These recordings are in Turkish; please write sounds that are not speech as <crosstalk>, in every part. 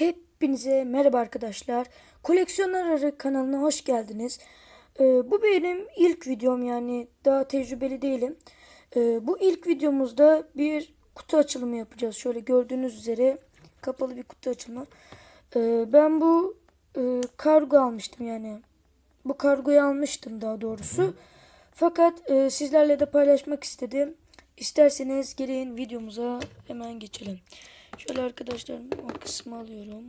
Hepinize merhaba arkadaşlar. Koleksiyonlar Arı kanalına hoş geldiniz. Ee, bu benim ilk videom yani daha tecrübeli değilim. Ee, bu ilk videomuzda bir kutu açılımı yapacağız. Şöyle gördüğünüz üzere kapalı bir kutu açılımı. Ee, ben bu e, kargo almıştım yani. Bu kargoyu almıştım daha doğrusu. Fakat e, sizlerle de paylaşmak istedim. İsterseniz gelin videomuza hemen geçelim. Şöyle arkadaşlar o kısmı alıyorum.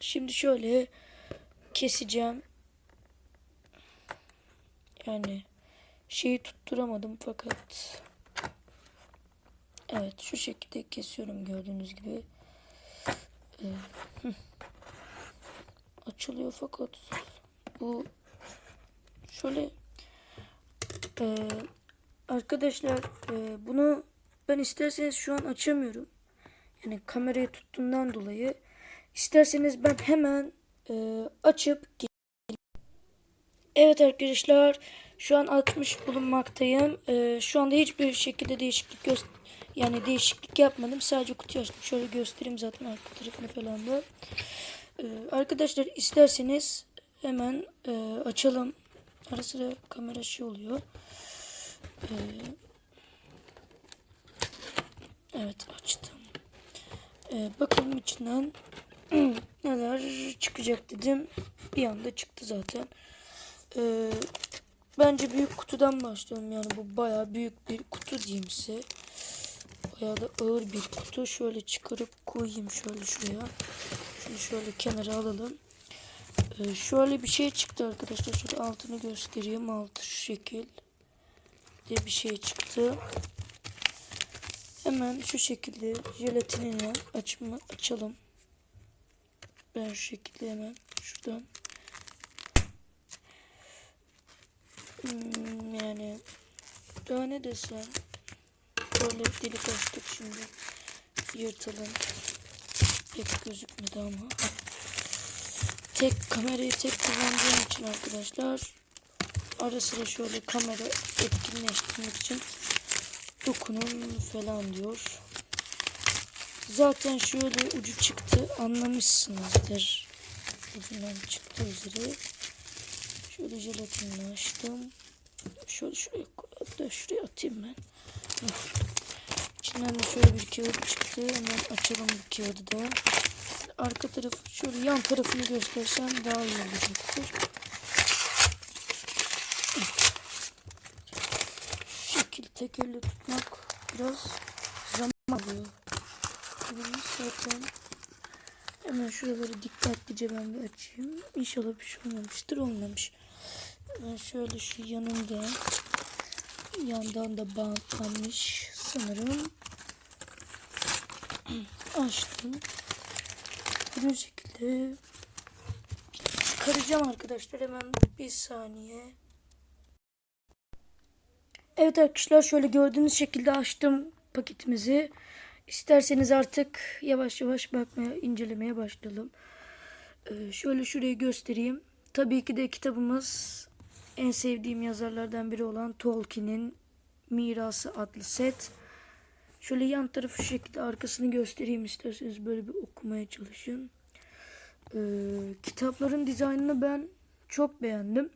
Şimdi şöyle keseceğim. Yani şeyi tutturamadım fakat evet şu şekilde kesiyorum gördüğünüz gibi. Ee, açılıyor fakat bu şöyle ee, arkadaşlar e, bunu ben isterseniz şu an açamıyorum. Yani kamerayı tuttuğumdan dolayı. İsterseniz ben hemen e, açıp. Evet arkadaşlar şu an açmış bulunmaktayım. E, şu anda hiçbir şekilde değişiklik yani değişiklik yapmadım. Sadece kutuyu açtım. Şöyle göstereyim zaten arka tarafını falan da. E, arkadaşlar isterseniz hemen e, açalım. Ara sıra kamera şey oluyor. E, evet açtım. Ee, bakalım içinden <clears throat> neler çıkacak dedim. Bir anda çıktı zaten. Ee, bence büyük kutudan başlayalım. Yani bu baya büyük bir kutu diyeyim size. Baya da ağır bir kutu. Şöyle çıkarıp koyayım şöyle şuraya. Şunu şöyle kenara alalım. Ee, şöyle bir şey çıktı arkadaşlar. Şöyle altını göstereyim. Altı şu şekil diye bir şey çıktı. Hemen şu şekilde jelatinini açma, açalım. Ben şu şekilde hemen şuradan. Hmm, yani daha ne desem böyle delik açtık şimdi. Yırtalım. Pek gözükmedi ama. Tek kamerayı tek kullandığım için arkadaşlar ara sıra şöyle kamera etkinleştirmek için dokunun falan diyor. Zaten şöyle ucu çıktı anlamışsınızdır. Ucundan çıktı üzeri. Şöyle jelatinini açtım. Şöyle şuraya da şuraya atayım ben. İçinden de şöyle bir kağıt çıktı. Hemen açalım bu kağıdı da. Arka tarafı şöyle yan tarafını göstersem daha iyi olacaktır. şekil tek elle tutmak biraz zaman alıyor. Bunu zaten hemen şuraları dikkatlice ben bir açayım. İnşallah bir şey olmamıştır. Olmamış. Ben şöyle şu yanında yandan da bantlanmış sanırım. <clears throat> Açtım. Bu şekilde çıkaracağım arkadaşlar hemen bir saniye. Evet arkadaşlar şöyle gördüğünüz şekilde açtım paketimizi. İsterseniz artık yavaş yavaş bakmaya, incelemeye başlayalım. Ee, şöyle şurayı göstereyim. Tabii ki de kitabımız en sevdiğim yazarlardan biri olan Tolkien'in Mirası adlı set. Şöyle yan tarafı şu şekilde arkasını göstereyim isterseniz böyle bir okumaya çalışın. Ee, kitapların dizaynını ben çok beğendim.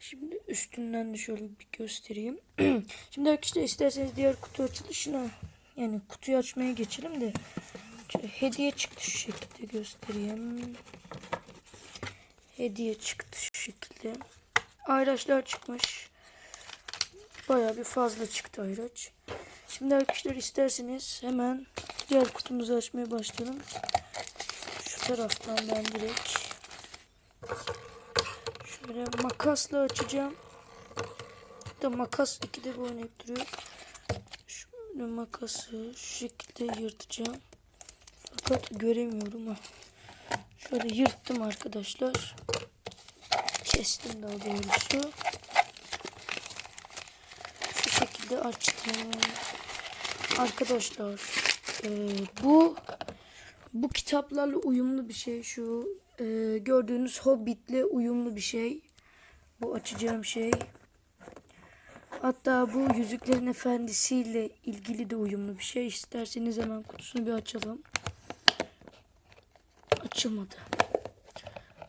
Şimdi üstünden de şöyle bir göstereyim. <clears throat> Şimdi arkadaşlar isterseniz diğer kutu açılışına yani kutuyu açmaya geçelim de hediye çıktı şu şekilde göstereyim. Hediye çıktı şu şekilde. Ayraçlar çıkmış. Baya bir fazla çıktı ayraç. Şimdi arkadaşlar isterseniz hemen diğer kutumuzu açmaya başlayalım. Şu taraftan ben direkt Şöyle makasla açacağım. Da makas ikide bir oynayıp duruyor. Şöyle makası şu şekilde yırtacağım. Fakat göremiyorum ha. Şöyle yırttım arkadaşlar. Kestim daha doğrusu. Şu şekilde açtım. Arkadaşlar e, bu bu kitaplarla uyumlu bir şey şu e, gördüğünüz Hobbit'le uyumlu bir şey. Bu açacağım şey. Hatta bu Yüzüklerin Efendisi ile ilgili de uyumlu bir şey. İsterseniz hemen kutusunu bir açalım. açılmadı.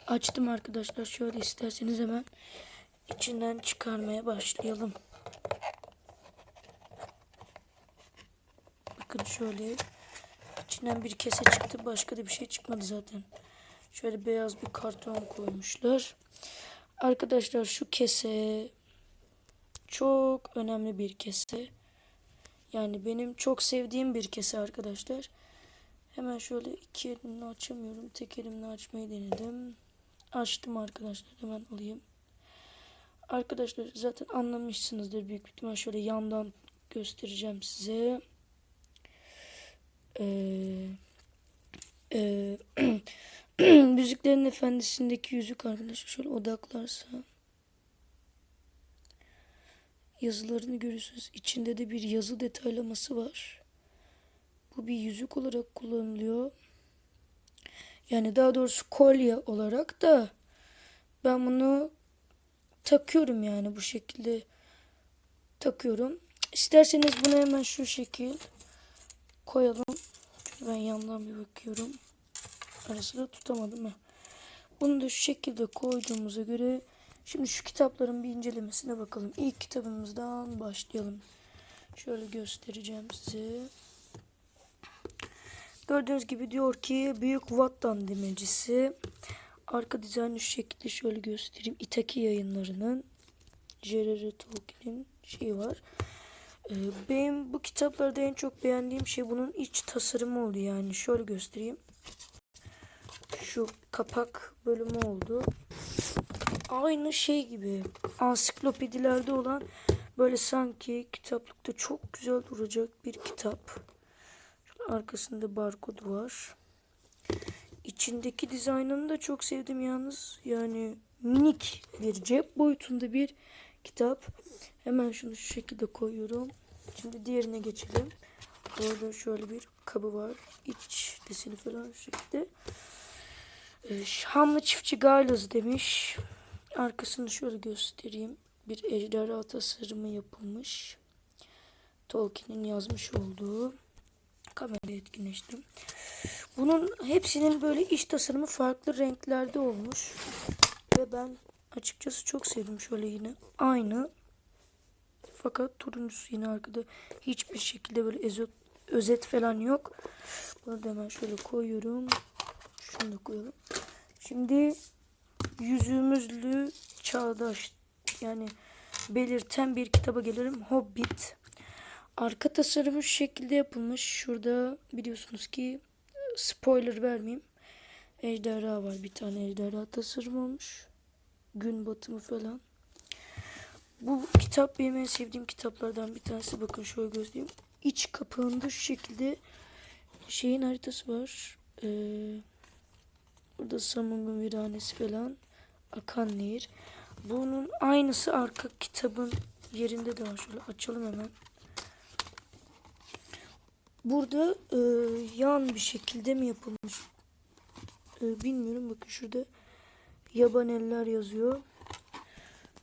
Açtım arkadaşlar. Şöyle isterseniz hemen içinden çıkarmaya başlayalım. Bakın şöyle içinden bir kese çıktı. Başka da bir şey çıkmadı zaten. Şöyle beyaz bir karton koymuşlar. Arkadaşlar şu kese çok önemli bir kese. Yani benim çok sevdiğim bir kese arkadaşlar. Hemen şöyle iki elimle açamıyorum. Tek elimle açmayı denedim. Açtım arkadaşlar. Hemen alayım. Arkadaşlar zaten anlamışsınızdır büyük ihtimal. Şöyle yandan göstereceğim size. Ee, e, Müziklerin Efendisi'ndeki yüzük arkadaşlar şöyle odaklarsa yazılarını görüyorsunuz. İçinde de bir yazı detaylaması var. Bu bir yüzük olarak kullanılıyor. Yani daha doğrusu kolye olarak da ben bunu takıyorum yani bu şekilde takıyorum. İsterseniz bunu hemen şu şekil koyalım. Ben yandan bir bakıyorum. Arasında tutamadım ya. Bunu da şu şekilde koyduğumuza göre şimdi şu kitapların bir incelemesine bakalım. İlk kitabımızdan başlayalım. Şöyle göstereceğim size. Gördüğünüz gibi diyor ki Büyük Vattan demecisi. Arka dizaynı şu şekilde şöyle göstereyim. Itaki yayınlarının J.R.R. Tolkien'in şeyi var. Ee, benim bu kitaplarda en çok beğendiğim şey bunun iç tasarımı oldu yani. Şöyle göstereyim. Şu kapak bölümü oldu. Aynı şey gibi ansiklopedilerde olan böyle sanki kitaplıkta çok güzel duracak bir kitap. Arkasında barkodu var. İçindeki dizaynını da çok sevdim yalnız. Yani minik bir cep boyutunda bir kitap. Hemen şunu şu şekilde koyuyorum. Şimdi diğerine geçelim. Orada şöyle bir kabı var. İç deseni falan şu şekilde. Ee, Hamlı çiftçi Gaylaz demiş. Arkasını şöyle göstereyim. Bir ejderha tasarımı yapılmış. Tolkien'in yazmış olduğu. Kamerada etkinleştim. Bunun hepsinin böyle iç tasarımı farklı renklerde olmuş. Ve ben açıkçası çok sevdim şöyle yine. Aynı. Fakat turuncusu yine arkada hiçbir şekilde böyle ezot, özet falan yok. Bunu da hemen şöyle koyuyorum. Şunu da koyalım. Şimdi yüzümüzlü çağdaş yani belirten bir kitaba gelelim. Hobbit. Arka tasarımı şu şekilde yapılmış. Şurada biliyorsunuz ki spoiler vermeyeyim. Ejderha var. Bir tane ejderha tasarım olmuş. Gün batımı falan. Bu kitap benim en sevdiğim kitaplardan bir tanesi. Bakın şöyle göstereyim. İç kapağında şu şekilde şeyin haritası var. Ee, burada Samur'un viranesi falan. Akan Nehir. Bunun aynısı arka kitabın yerinde de var. Şöyle açalım hemen. Burada e, yan bir şekilde mi yapılmış? E, bilmiyorum. Bakın şurada yaban eller yazıyor.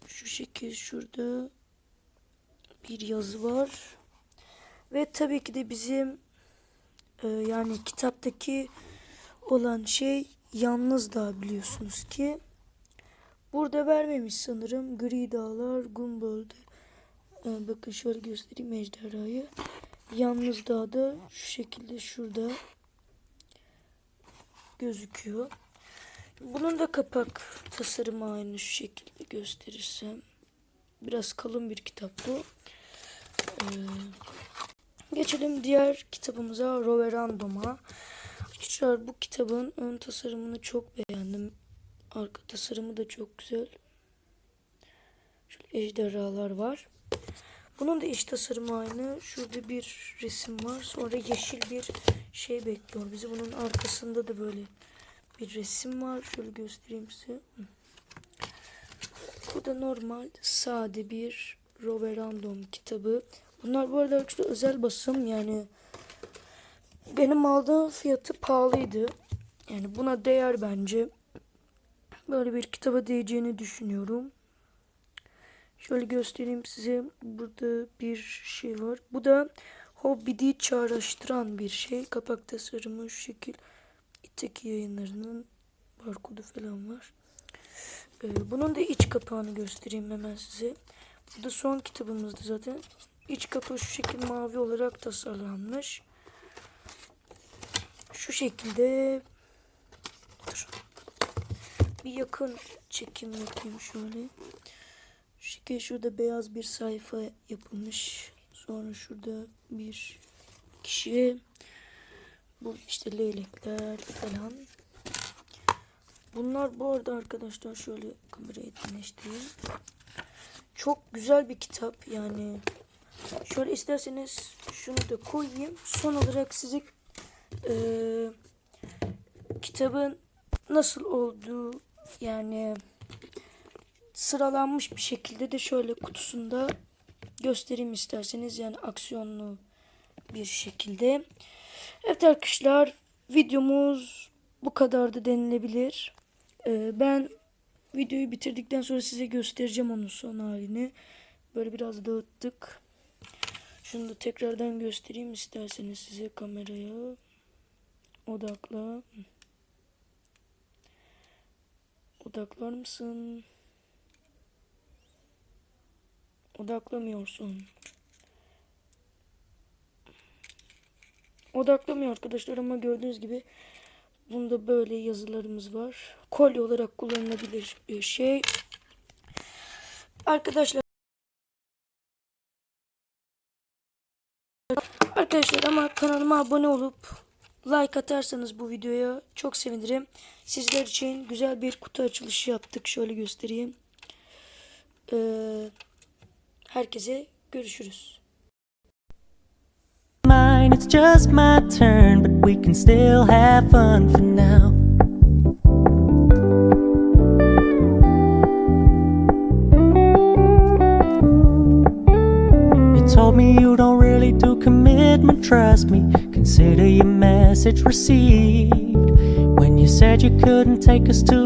Şu şekil şurada bir yazı var. Ve tabii ki de bizim e, yani kitaptaki olan şey yalnız da biliyorsunuz ki. Burada vermemiş sanırım. Gri dağlar, Gumball'da. E, bakın şöyle göstereyim ejderhayı. Yalnız dağda şu şekilde şurada gözüküyor. Bunun da kapak tasarımı aynı şu şekilde gösterirsem. Biraz kalın bir kitap bu. Ee, geçelim diğer kitabımıza Roverandom'a. Arkadaşlar bu kitabın ön tasarımını çok beğendim. Arka tasarımı da çok güzel. Şöyle ejderhalar var. Bunun da iç tasarımı aynı. Şurada bir resim var. Sonra yeşil bir şey bekliyor bizi. Bunun arkasında da böyle bir resim var. Şöyle göstereyim size. Bu da normal sade bir Roverandom kitabı. Bunlar bu arada çok özel basım yani benim aldığım fiyatı pahalıydı. Yani buna değer bence. Böyle bir kitaba değeceğini düşünüyorum. Şöyle göstereyim size. Burada bir şey var. Bu da Hobbit'i çağrıştıran bir şey. Kapak tasarımı şu şekil. İtaki yayınlarının barkodu falan var. Ee, bunun da iç kapağını göstereyim hemen size. Bu da son kitabımızdı zaten. İç kapağı şu şekil mavi olarak tasarlanmış. Şu şekilde Dur. bir yakın çekim yapayım şöyle. Şu şekilde şurada beyaz bir sayfa yapılmış. Sonra şurada bir kişi. Bu işte leylekler falan. Bunlar bu arada arkadaşlar şöyle kamerayı dinleştireyim. Çok güzel bir kitap yani. Şöyle isterseniz şunu da koyayım. Son olarak size eee, kitabın nasıl olduğu yani sıralanmış bir şekilde de şöyle kutusunda göstereyim isterseniz yani aksiyonlu bir şekilde. Evet arkadaşlar videomuz bu kadardı denilebilir. Ee, ben videoyu bitirdikten sonra size göstereceğim onun son halini. Böyle biraz dağıttık. Şunu da tekrardan göstereyim isterseniz size kameraya. Odakla. Odaklar mısın? Odaklamıyorsun. Odaklamıyor arkadaşlar ama gördüğünüz gibi bunda böyle yazılarımız var. Kolye olarak kullanılabilir bir şey. Arkadaşlar Arkadaşlar ama kanalıma abone olup like atarsanız bu videoya çok sevinirim. Sizler için güzel bir kutu açılışı yaptık. Şöyle göstereyim. Ee, herkese görüşürüz. it's just my turn, but we can still have fun for now. You told me you don't really do commitment, trust me. Consider your message received. When you said you couldn't take us to